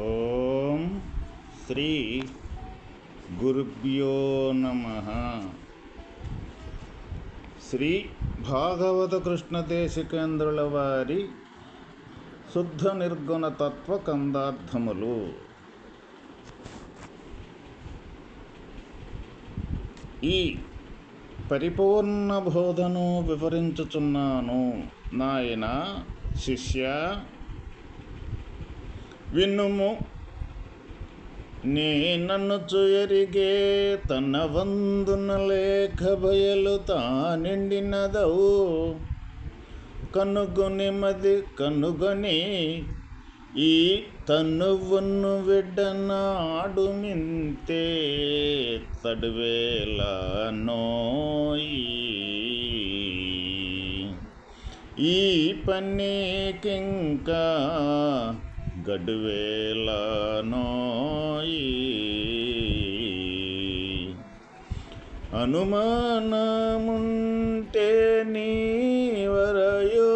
ఓం శ్రీ గురుభ్యో నమ. శ్రీ భాగవత కృష్ణ దేశికేంద్రుల వారి శుద్ధ నిర్గుణ తత్వ కందార్థములు. ఈ పరిపూర్ణ బోధను వివరించుచున్నాను. నాయన శిష్య వినుము. నీ నన్ను చుయరిగే తన వందున లేఖ బయలు తా నిండినదవు కనుగొని మది కనుగొని ఈ తనువును విడ్డనాడు మింతే తడువేల నోయి. ఈ పన్నీకింకా గడువేల నోయి అనుమానముంటే నీవరయో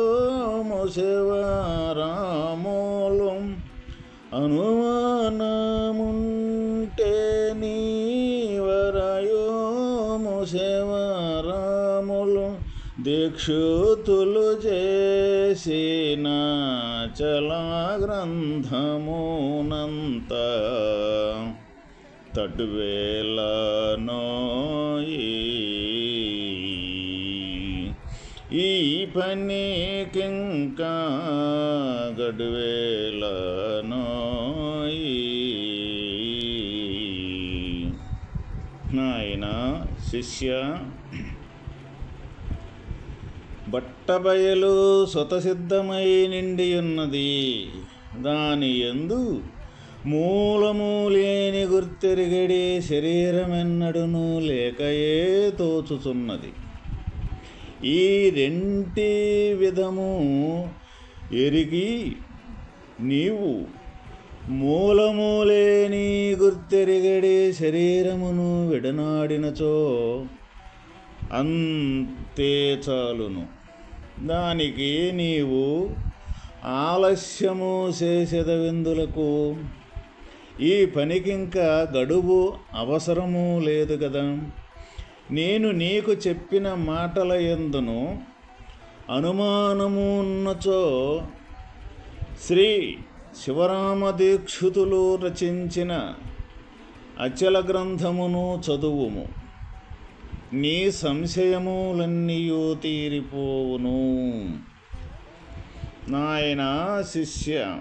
ముసెవారామూలం అనుమానముంటే నీవరయో ముసెవారాములం దీక్షుతులు చేసినా చలగ్రంథమునంత తడువేలనోయి ఈ పనికింకా గడువేలనోయి నాయన శిష్య బట్టబయలు స్వతసిద్ధమై నిండి ఉన్నది దాని ఎందు మూలము లేని గుర్తెరిగడి శరీరమెన్నడును లేకయే తోచుచున్నది. ఈ రెంటి విధము ఎరిగి నీవు మూలము లేని గుర్తెరిగడి శరీరమును విడనాడినచో అంతే చాలును. దానికి నీవు ఆలస్యము చేసేదవిందులకు ఈ పనికింకా గడువు అవసరము లేదు కదా. నేను నీకు చెప్పిన మాటల ఎందును అనుమానము ఉన్నచో శ్రీ శివరామదీక్షితులు రచించిన అచల గ్రంథమును చదువుము. నీ సంశయములన్నీయూ తీరిపోవును. నాయన శిష్య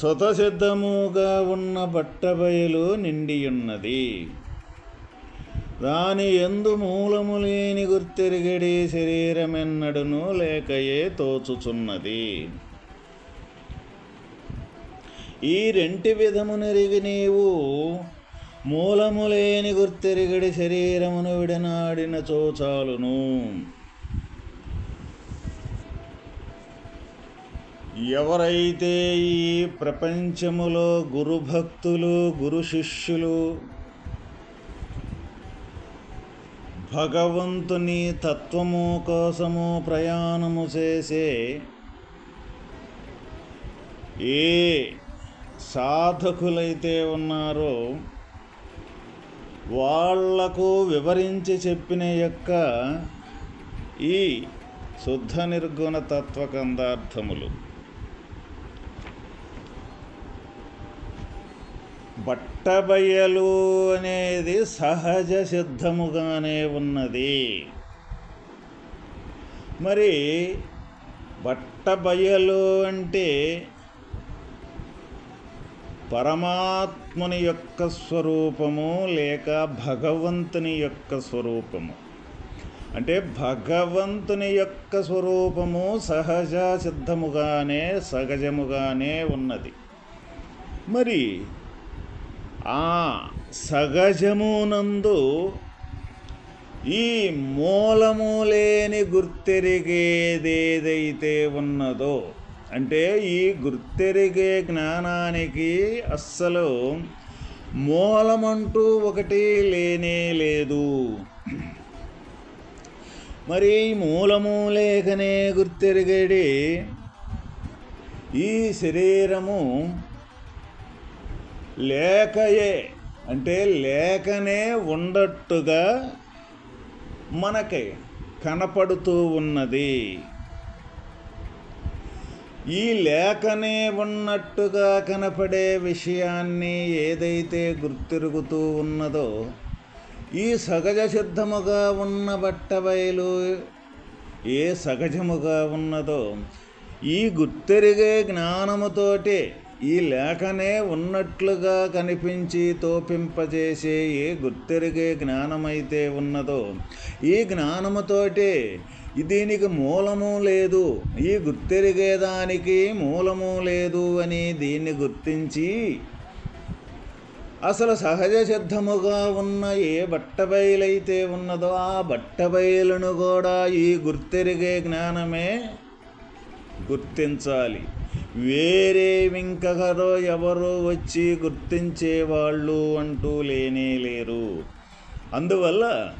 స్వతసిద్ధముగా ఉన్న బట్టబయలు నిండియున్నది. దాని ఎందు మూలము లేని గుర్తెరిగడి శరీరమెన్నడును లేకయే తోచుచున్నది. ఈ రెంటి విధమునెరిగి నీవు మూలము లేని గుర్తెరిగడి శరీరమును విడనాడిన చోచాలును. ఎవరైతే ఈ ప్రపంచములో గురుభక్తులు గురు శిష్యులు భగవంతుని తత్వము కోసము ప్రయాణము చేసే ఏ సాధకులైతే ఉన్నారో వాళ్ళకు వివరించి చెప్పిన యొక్క ఈ శుద్ధ నిర్గుణ తత్వకందార్థములు. బట్టబయలు అనేది సహజ సిద్ధముగానే ఉన్నది. మరి బట్టబయలు అంటే పరమాత్ముని యొక్క స్వరూపము లేక భగవంతుని యొక్క స్వరూపము. అంటే భగవంతుని యొక్క స్వరూపము సహజ సిద్ధముగానే సహజముగానే ఉన్నది. మరి ఆ సహజమునందు ఈ మూలము లేని గుర్తెరిగేదేదైతే ఉన్నదో అంటే ఈ గుర్తెరిగే జ్ఞానానికి అస్సలు మూలమంటూ ఒకటి లేనే లేదు. మరి మూలము లేకనే గుర్తెరిగేడి ఈ శరీరము లేకయే అంటే లేకనే ఉండట్టుగా మనకి కనపడుతూ ఉన్నది. ఈ లేఖనే ఉన్నట్టుగా కనపడే విషయాన్ని ఏదైతే గుర్తిరుగుతూ ఉన్నదో ఈ సహజ సిద్ధముగా ఉన్న బట్టబయలు ఏ సహజముగా ఉన్నదో ఈ గుర్తెరిగే జ్ఞానముతోటే ఈ లేఖనే ఉన్నట్లుగా కనిపించి తోపింపజేసే ఏ గుర్తెరిగే జ్ఞానమైతే ఉన్నదో ఈ జ్ఞానముతోటే దీనికి మూలము లేదు ఈ గుర్తెరిగేదానికి మూలము లేదు అని దీన్ని గుర్తించి అసలు సహజ సిద్ధముగా ఉన్న ఏ బట్టబయలైతే ఉన్నదో ఆ బట్టబయలను కూడా ఈ గుర్తెరిగే జ్ఞానమే గుర్తించాలి. వేరే వింకగరో ఎవరో వచ్చి గుర్తించేవాళ్ళు అంటూ లేనే లేరు. అందువల్ల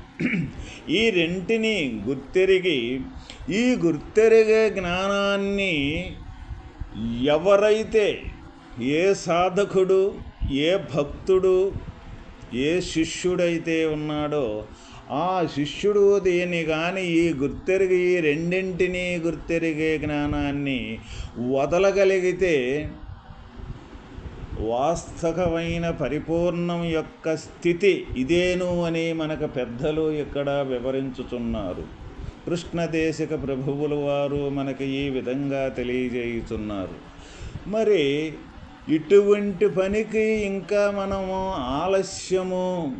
ఈ రెంటిని గుర్తెరిగి ఈ గుర్తెరిగే జ్ఞానాన్ని ఎవరైతే ఏ సాధకుడు ఏ భక్తుడు ఏ శిష్యుడైతే ఉన్నాడో ఆ శిష్యుడు దీన్ని కానీ ఈ గుర్తెరిగి ఈ రెండింటినీ గుర్తెరిగే జ్ఞానాన్ని వదలగలిగితే వాస్తవమైన పరిపూర్ణం యొక్క స్థితి ఇదేను అని మనకు పెద్దలు ఇక్కడ వివరించుచున్నారు. కృష్ణదేశిక ప్రభువుల వారు మనకి ఈ విధంగా తెలియజేయుచున్నారు. మరి ఇటువంటి పనికి ఇంకా మనము ఆలస్యము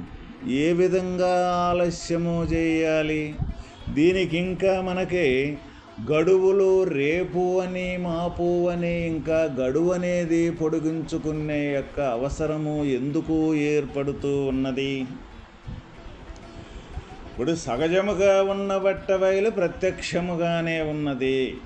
ఏ విధంగా ఆలస్యము చేయాలి? దీనికి ఇంకా మనకి గడువులు రేపు అని మాపు అని ఇంకా గడువు అనేది పొడిగించుకునే యొక్క అవసరము ఎందుకు ఏర్పడుతూ ఉన్నది? ఇప్పుడు సహజముగా ఉన్న బట్టబయలు ప్రత్యక్షముగానే ఉన్నది.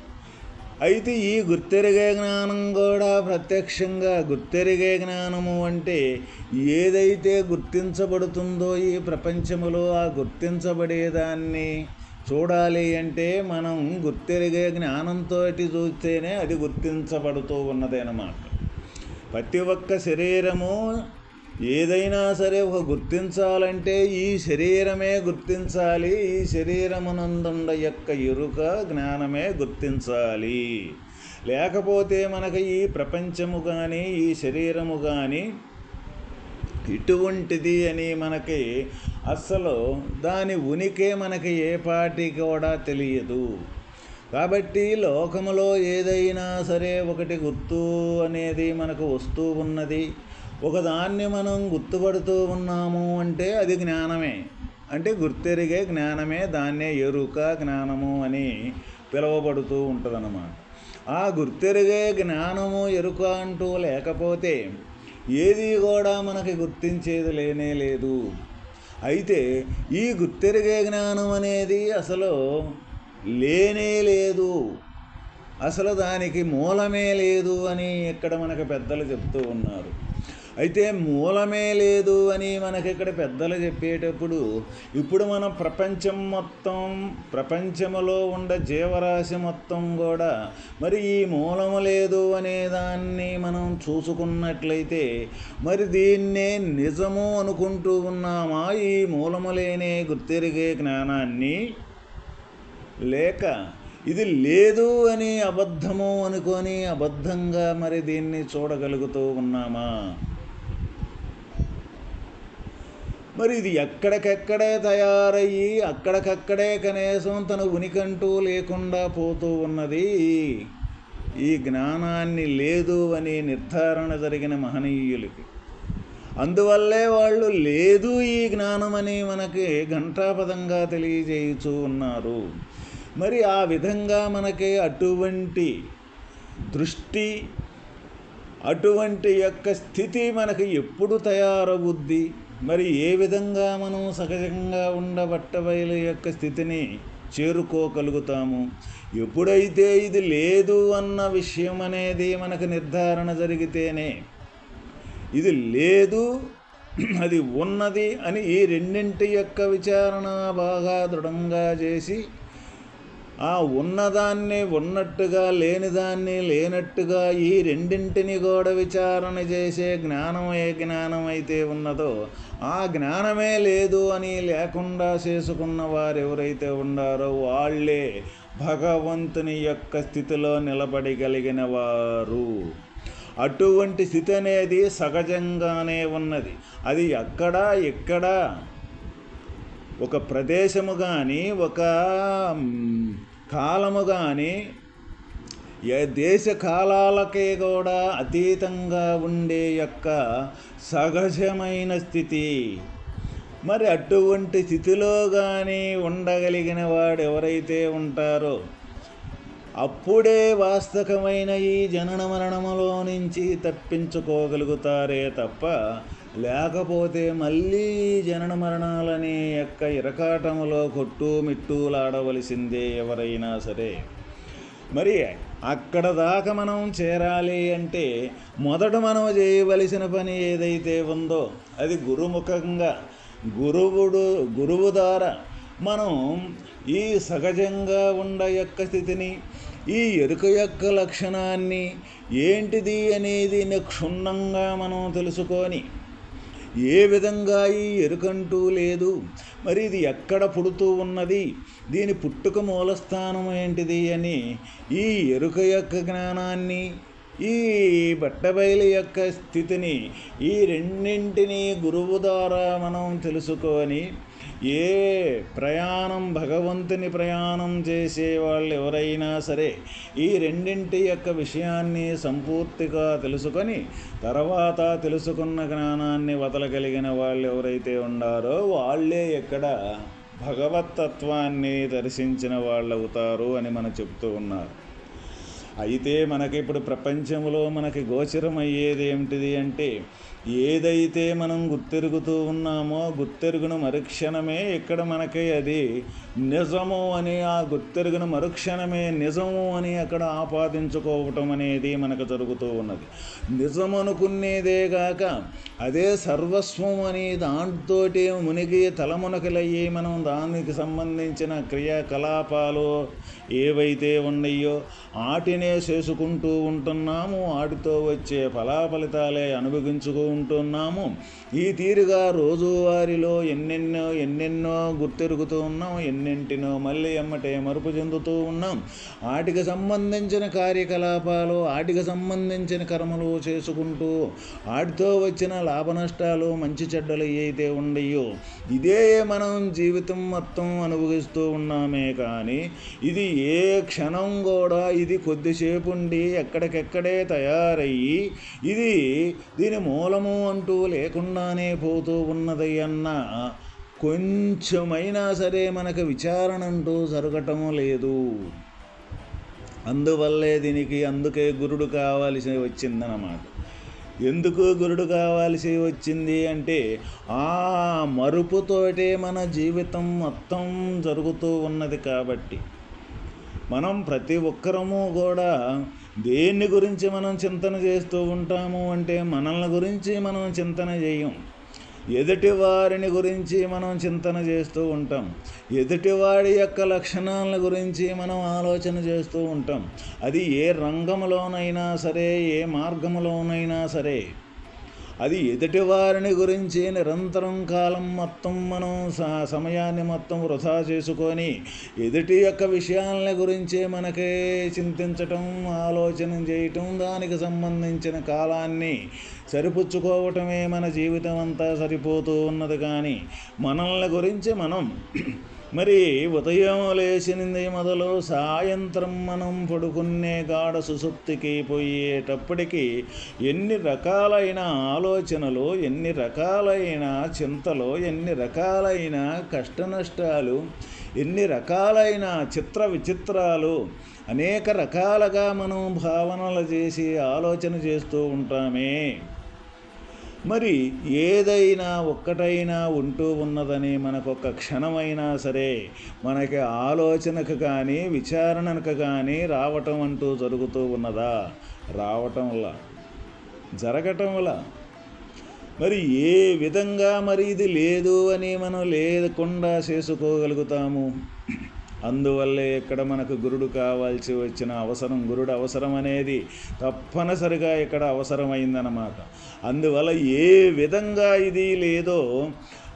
అయితే ఈ గుర్తెరిగే జ్ఞానం కూడా ప్రత్యక్షంగా గుర్తెరిగే జ్ఞానము అంటే ఏదైతే గుర్తించబడుతుందో ఈ ప్రపంచములో ఆ గుర్తించబడేదాన్ని చూడాలి అంటే మనం గుర్తెరిగే జ్ఞానంతో చూస్తేనే అది గుర్తించబడుతూ ఉన్నది ప్రతి ఒక్క శరీరము ఏదైనా సరే ఒక గుర్తించాలంటే ఈ శరీరమే గుర్తించాలి ఈ శరీరమునందుండ యొక్క ఎరుక జ్ఞానమే గుర్తించాలి. లేకపోతే మనకి ఈ ప్రపంచము కానీ ఈ శరీరము కానీ ఇటువంటిది అని మనకి అస్సలు దాని ఉనికి మనకి ఏ పాటి కూడా తెలియదు. కాబట్టి లోకములో ఏదైనా సరే ఒకటి గుర్తు అనేది మనకు వస్తూ ఉన్నది. ఒకదాన్ని మనం గుర్తుపడుతూ ఉన్నాము అంటే అది జ్ఞానమే. అంటే గుర్తెరిగే జ్ఞానమే దాన్నే ఎరుక జ్ఞానము అని పిలువబడుతూ ఉంటుందన్నమాట. ఆ గుర్తెరిగే జ్ఞానము ఎరుక అంటూ లేకపోతే ఏది కూడా మనకి గుర్తించేది లేనే లేదు. అయితే ఈ గుర్తెరిగే జ్ఞానం అనేది అసలు లేనే లేదు. అసలు దానికి మూలమే లేదు అని ఇక్కడ మనకు పెద్దలు చెప్తూ ఉన్నారు. అయితే మూలమే లేదు అని మనకి ఇక్కడ పెద్దలు చెప్పేటప్పుడు ఇప్పుడు మన ప్రపంచం మొత్తం ప్రపంచములో ఉండే జీవరాశి మొత్తం కూడా మరి ఈ మూలము లేదు అనే దాన్ని మనం చూసుకున్నట్లయితే మరి దీన్నే నిజము అనుకుంటూ ఉన్నామా? ఈ మూలము లేనే గుర్తెరిగే జ్ఞానాన్ని? లేక ఇది లేదు అని అబద్ధము అనుకొని అబద్ధంగా మరి దీన్ని చూడగలుగుతూ ఉన్నామా? మరి ఇది ఎక్కడికెక్కడే తయారయ్యి అక్కడికక్కడే కనీసం తన ఉనికంటూ లేకుండా పోతూ ఉన్నది. ఈ జ్ఞానాన్ని లేదు అని నిర్ధారణ జరిగిన మహనీయులకి. అందువల్లే వాళ్ళు లేదు ఈ జ్ఞానమని మనకి ఘంటాపదంగా తెలియజేయుచూ ఉన్నారు. మరి ఆ విధంగా మనకి అటువంటి దృష్టి అటువంటి యొక్క స్థితి మనకి ఎప్పుడు తయారవుద్ది? మరి ఏ విధంగా మనం సహజంగా ఉండబట్టబయలు యొక్క స్థితిని చేరుకోగలుగుతాము? ఎప్పుడైతే ఇది లేదు అన్న విషయం అనేది మనకు నిర్ధారణ జరిగితేనే ఇది లేదు అది ఉన్నది అని ఈ రెండింటి యొక్క విచారణ బాగా దృఢంగా చేసి ఆ ఉన్నదాన్ని ఉన్నట్టుగా లేనిదాన్ని లేనట్టుగా ఈ రెండింటిని కూడా విచారణ చేసే జ్ఞానం ఏ జ్ఞానం అయితే ఉన్నదో ఆ జ్ఞానమే లేదు అని లేకుండా చేసుకున్న వారు ఎవరైతే ఉన్నారో వాళ్ళే భగవంతుని యొక్క స్థితిలో నిలబడగలిగిన వారు. అటువంటి స్థితి అనేది సహజంగానే ఉన్నది. అది ఎక్కడా ఎక్కడ ఒక ప్రదేశము కానీ ఒక కాలము కానీ ఏ దేశ కాలాలకే కూడా అతీతంగా ఉండే యొక్క సహజమైన స్థితి. మరి అటువంటి స్థితిలో కానీ ఉండగలిగిన వాడు ఎవరైతే ఉంటారో అప్పుడే వాస్తవమైన ఈ జనన మరణములో నుంచి తప్పించుకోగలుగుతారే తప్ప లేకపోతే మళ్ళీ జనన మరణాలనే యొక్క ఇరకాటములో కొట్టు మిట్టులాడవలసిందే ఎవరైనా సరే. మరి అక్కడ దాకా మనం చేరాలి అంటే మొదట మనం చేయవలసిన పని ఏదైతే ఉందో అది గురుముఖంగా గురువుడు గురువు ద్వారా మనం ఈ సహజంగా ఉండ యొక్క స్థితిని ఈ ఎరుక యొక్క లక్షణాన్ని ఏంటిది అనేది క్షుణ్ణంగా మనం తెలుసుకొని ఏ విధంగా ఈ ఎరుకంటూ లేదు. మరి ఇది ఎక్కడ పుడుతూ ఉన్నది? దీని పుట్టుక మూలస్థానం ఏంటిది అని ఈ ఎరుక యొక్క జ్ఞానాన్ని ఈ బట్టబయలు యొక్క స్థితిని ఈ రెండింటినీ గురువు ద్వారా మనం తెలుసుకొని ఏ ప్రయాణం భగవంతుని ప్రయాణం చేసే వాళ్ళు ఎవరైనా సరే ఈ రెండింటి యొక్క విషయాన్ని సంపూర్తిగా తెలుసుకొని తర్వాత తెలుసుకున్న జ్ఞానాన్ని వదలగలిగిన వాళ్ళు ఎవరైతే ఉన్నారో వాళ్ళే ఎక్కడ భగవతత్వాన్ని దర్శించిన వాళ్ళు అవుతారు అని మనం చెప్తూ ఉన్నారు. అయితే మనకి ఇప్పుడు ప్రపంచంలో మనకి గోచరం అయ్యేది ఏమిటిది అంటే ఏదైతే మనం గుర్తెరుగుతూ ఉన్నామో గుర్తెరుగును మరుక్షణమే ఇక్కడ మనకి అది. నిజము అని ఆ గుర్తెరుగును మరుక్షణమే నిజము అని అక్కడ ఆపాదించుకోవటం అనేది మనకు జరుగుతూ ఉన్నది. నిజం అనుకునేదే కాక అదే సర్వస్వం అని దాంతోటి మునిగి తలమునకలయ్యి మనం దానికి సంబంధించిన క్రియాకలాపాలు ఏవైతే ఉన్నాయో వాటినే చేసుకుంటూ ఉంటున్నాము. వాటితో వచ్చే ఫలాఫలితాలే అనుభవించుకో ఉంటున్నాము. ఈ తీరుగా రోజువారీలో ఎన్నెన్నో ఎన్నెన్నో గుర్తెరుగుతూ ఉన్నాం ఎన్నింటినో మళ్ళీ ఎమ్మటే మరుపు చెందుతూ ఉన్నాం. ఆటికి సంబంధించిన కార్యకలాపాలు ఆటికి సంబంధించిన కర్మలు చేసుకుంటూ ఆటితో వచ్చిన లాభ నష్టాలు మంచి చెడ్డలు ఏవైతే ఉండయో ఇదే మనం జీవితం మొత్తం అనుభవిస్తూ ఉన్నామే కానీ ఇది ఏ క్షణం కూడా ఇది కొద్దిసేపు ఉండి ఎక్కడికెక్కడే తయారయ్యి ఇది దీని మూలము అంటూ లేకుండా పోతానే పోతూ ఉన్నది అన్న కొంచెమైనా సరే మనకు విచారణ అంటూ జరగటం లేదు. అందువల్లే దీనికి అందుకే గురుడు కావాల్సి వచ్చిందన్నమాట. ఎందుకు గురుడు కావాల్సి వచ్చింది అంటే ఆ మరుపుతోటే మన జీవితం మొత్తం జరుగుతూ ఉన్నది కాబట్టి. మనం ప్రతి ఒక్కరము కూడా దేన్ని గురించి మనం చింతన చేస్తూ ఉంటాము అంటే మనల్ని గురించి మనం చింతన చేయం. ఎదుటి వారిని గురించి మనం చింతన చేస్తూ ఉంటాం. ఎదుటివాడి యొక్క లక్షణాల గురించి మనం ఆలోచన చేస్తూ ఉంటాం. అది ఏ రంగంలోనైనా సరే ఏ మార్గంలోనైనా సరే. అది ఎదుటి వారిని గురించి నిరంతరం కాలం మొత్తం మనం సమయాన్ని మొత్తం వృధా చేసుకొని ఎదుటి యొక్క విషయాలని గురించి మనకే చింతించటం ఆలోచన చేయటం దానికి సంబంధించిన కాలాన్ని సరిపుచ్చుకోవటమే మన జీవితం అంతా సరిపోతూ ఉన్నది కానీ మనల్ని గురించి మనం మరి ఉదయం లేచినది మొదలు సాయంత్రం మనం పడుకునే గాఢ సుసుప్తికి పోయేటప్పటికీ ఎన్ని రకాలైన ఆలోచనలు ఎన్ని రకాలైన చింతలు ఎన్ని రకాలైన కష్టనష్టాలు ఎన్ని రకాలైన చిత్ర విచిత్రాలు అనేక రకాలుగా మనం భావనలు చేసి ఆలోచన చేస్తూ ఉంటామే. మరి ఏదైనా ఒక్కటైనా ఉంటూ ఉన్నదని మనకు ఒక క్షణమైనా సరే మనకి ఆలోచనకు కానీ విచారణకు కానీ రావటం అంటూ జరుగుతూ ఉన్నదా? రావటం వల్ల జరగటం వల్ల. మరి ఏ విధంగా మరి ఇది లేదు అని మనం లేకుండా చేసుకోగలుగుతాము? అందువల్లే ఇక్కడ మనకు గురుడు కావాల్సి వచ్చిన అవసరం గురుడు అవసరం అనేది తప్పనిసరిగా ఇక్కడ అవసరమైందన్నమాట. అందువల్ల ఏ విధంగా ఇది లేదో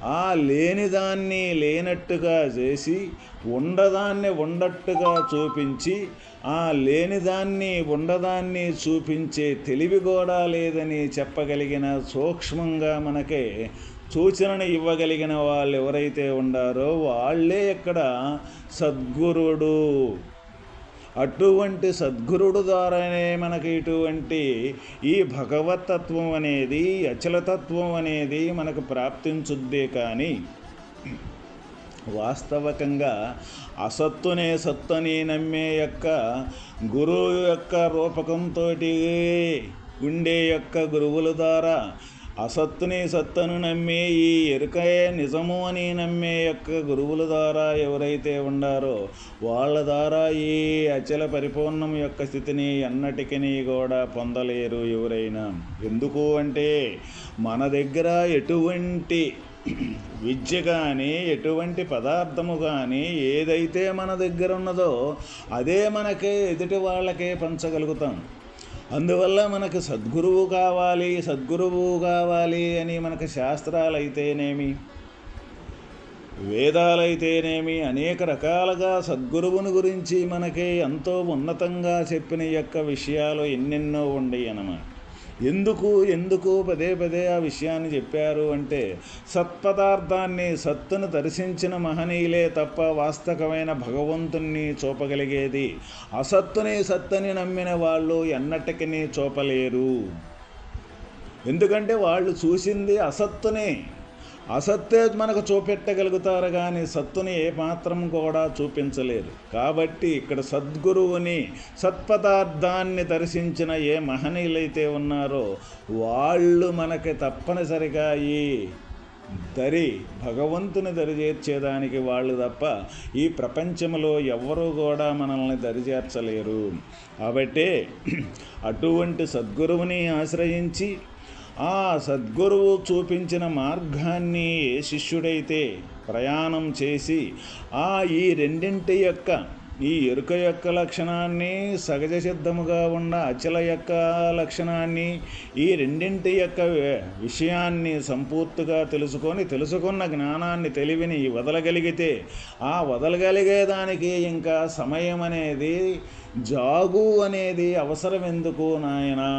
ఆ లేనిదాన్ని లేనట్టుగా చేసి ఉండదాన్ని ఉండట్టుగా చూపించి ఆ లేనిదాన్ని ఉండదాన్ని చూపించే తెలివి కూడా లేదని చెప్పగలిగిన సూక్ష్మంగా మనకే సూచనను ఇవ్వగలిగిన వాళ్ళు ఎవరైతే ఉండారో వాళ్ళే ఇక్కడ సద్గురుడు. అటువంటి సద్గురుడు ద్వారానే మనకి ఇటువంటి ఈ భగవతత్వం అనేది అచలతత్వం అనేది మనకు ప్రాప్తించుద్దే కానీ వాస్తవకంగా అసత్తునే సత్తుని నమ్మే యొక్క గురువు యొక్క రూపకంతో ఉండే యొక్క గురువుల ద్వారా అసత్తుని సత్తను నమ్మి ఈ ఎరుకయే నిజము అని నమ్మే యొక్క గురువుల ద్వారా ఎవరైతే ఉండారో వాళ్ళ ద్వారా ఈ అచల పరిపూర్ణం యొక్క స్థితిని ఎన్నటికీ కూడా పొందలేరు ఎవరైనా. ఎందుకు అంటే మన దగ్గర ఎటువంటి విద్య కానీ ఎటువంటి పదార్థము కానీ ఏదైతే మన దగ్గర ఉన్నదో అదే మనకే ఎదుటి వాళ్ళకే పంచగలుగుతాం. అందువల్ల మనకు సద్గురువు కావాలి సద్గురువు కావాలి అని మనకు శాస్త్రాలు అయితేనేమి వేదాలైతేనేమి? అనేక రకాలుగా సద్గురువుని గురించి మనకి ఎంతో ఉన్నతంగా చెప్పిన యొక్క విషయాలు ఎన్నెన్నో ఉండయి అన్నమాట ఎందుకు ఎందుకు పదే పదే ఆ విషయాన్ని చెప్పారు అంటే సత్పదార్థాన్ని సత్తును దర్శించిన మహనీయులే తప్ప వాస్తవమైన భగవంతుణ్ణి చూపగలిగేది. అసత్తుని సత్తని నమ్మిన వాళ్ళు ఎన్నటికీ చూపలేరు. ఎందుకంటే వాళ్ళు చూసింది అసత్తునే. అసత్తే మనకు చూపెట్టగలుగుతారు కానీ సత్తుని ఏమాత్రం కూడా చూపించలేరు కాబట్టి ఇక్కడ సద్గురువుని సత్పదార్థాన్ని దర్శించిన ఏ మహనీయులైతే ఉన్నారో వాళ్ళు మనకి తప్పనిసరిగా ఈ దరి భగవంతుని దరిచేర్చేదానికి వాళ్ళు తప్ప ఈ ప్రపంచంలో ఎవ్వరూ కూడా మనల్ని దరిచేర్చలేరు కాబట్టి అటువంటి సద్గురువుని ఆశ్రయించి ఆ సద్గురువు చూపించిన మార్గాన్ని ఏ శిష్యుడైతే ప్రయాణం చేసి ఆ ఈ రెండింటి యొక్క ఈ ఎరుక యొక్క లక్షణాన్ని సహజ సిద్ధముగా ఉన్న అచల యొక్క లక్షణాన్ని ఈ రెండింటి యొక్క విషయాన్ని సంపూర్తిగా తెలుసుకొని తెలుసుకున్న జ్ఞానాన్ని తెలివిని వదలగలిగితే ఆ వదలగలిగేదానికి ఇంకా సమయం అనేది జాగు అనేది అవసరం ఎందుకు నాయనా?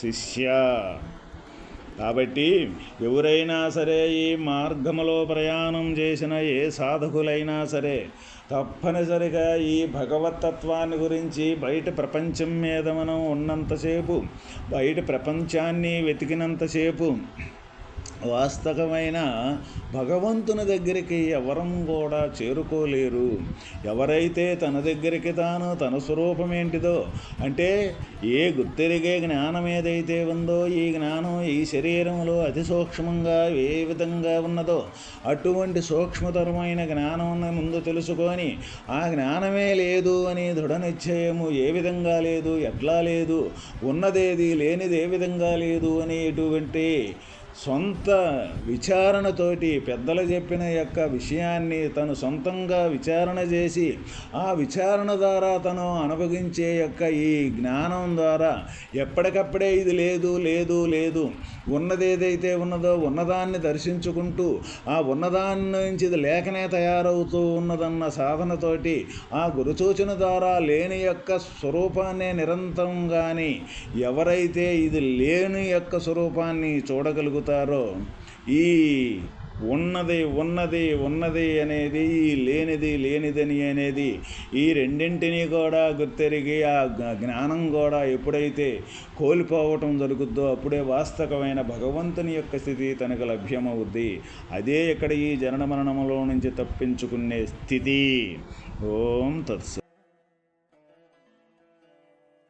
శిష్య. కాబట్టి ఎవరైనా సరే ఈ మార్గములో ప్రయాణం చేసిన ఏ సాధకులైనా సరే తప్పనిసరిగా ఈ భగవతత్వాన్ని గురించి బయట ప్రపంచం మీద మనం ఉన్నంతసేపు బయట ప్రపంచాన్ని వెతికినంతసేపు వాస్తవమైన భగవంతుని దగ్గరికి ఎవరం కూడా చేరుకోలేరు. ఎవరైతే తన దగ్గరికి తాను తన స్వరూపం ఏంటిదో అంటే ఏ గుర్తెరిగే జ్ఞానం ఏదైతే ఉందో ఈ జ్ఞానం ఈ శరీరంలో అతి సూక్ష్మంగా ఏ విధంగా ఉన్నదో అటువంటి సూక్ష్మతరమైన జ్ఞానం ముందు తెలుసుకొని ఆ జ్ఞానమే లేదు అని దృఢ నిశ్చయము ఏ విధంగా లేదు ఎట్లా లేదు ఉన్నదేది లేనిది ఏ విధంగా లేదు అనేటువంటి సొంత విచారణతోటి పెద్దలు చెప్పిన యొక్క విషయాన్ని తను సొంతంగా విచారణ చేసి ఆ విచారణ ద్వారా తను అనుభవించే యొక్క ఈ జ్ఞానం ద్వారా ఎప్పటికప్పుడే ఇది లేదు లేదు లేదు. ఉన్నది ఏదైతే ఉన్నదో ఉన్నదాన్ని దర్శించుకుంటూ ఆ ఉన్నదాన్ని నుంచి ఇది లేఖనే తయారవుతూ ఉన్నదన్న సాధనతోటి ఆ గురుసూచన ద్వారా లేని యొక్క స్వరూపాన్నే నిరంతరం కానీ ఎవరైతే ఇది లేని యొక్క స్వరూపాన్ని చూడగలుగుతారు చెబుతారో ఈ ఉన్నది ఉన్నది ఉన్నది అనేది ఈ లేనిది లేనిదని అనేది ఈ రెండింటినీ కూడా గుర్తెరిగి ఆ జ్ఞానం కూడా ఎప్పుడైతే కోల్పోవటం జరుగుద్దో అప్పుడే వాస్తవమైన భగవంతుని యొక్క స్థితి తనకు లభ్యమవుద్ది. అదే ఇక్కడ ఈ జనన మరణములో నుంచి తప్పించుకునే స్థితి. ఓం తత్స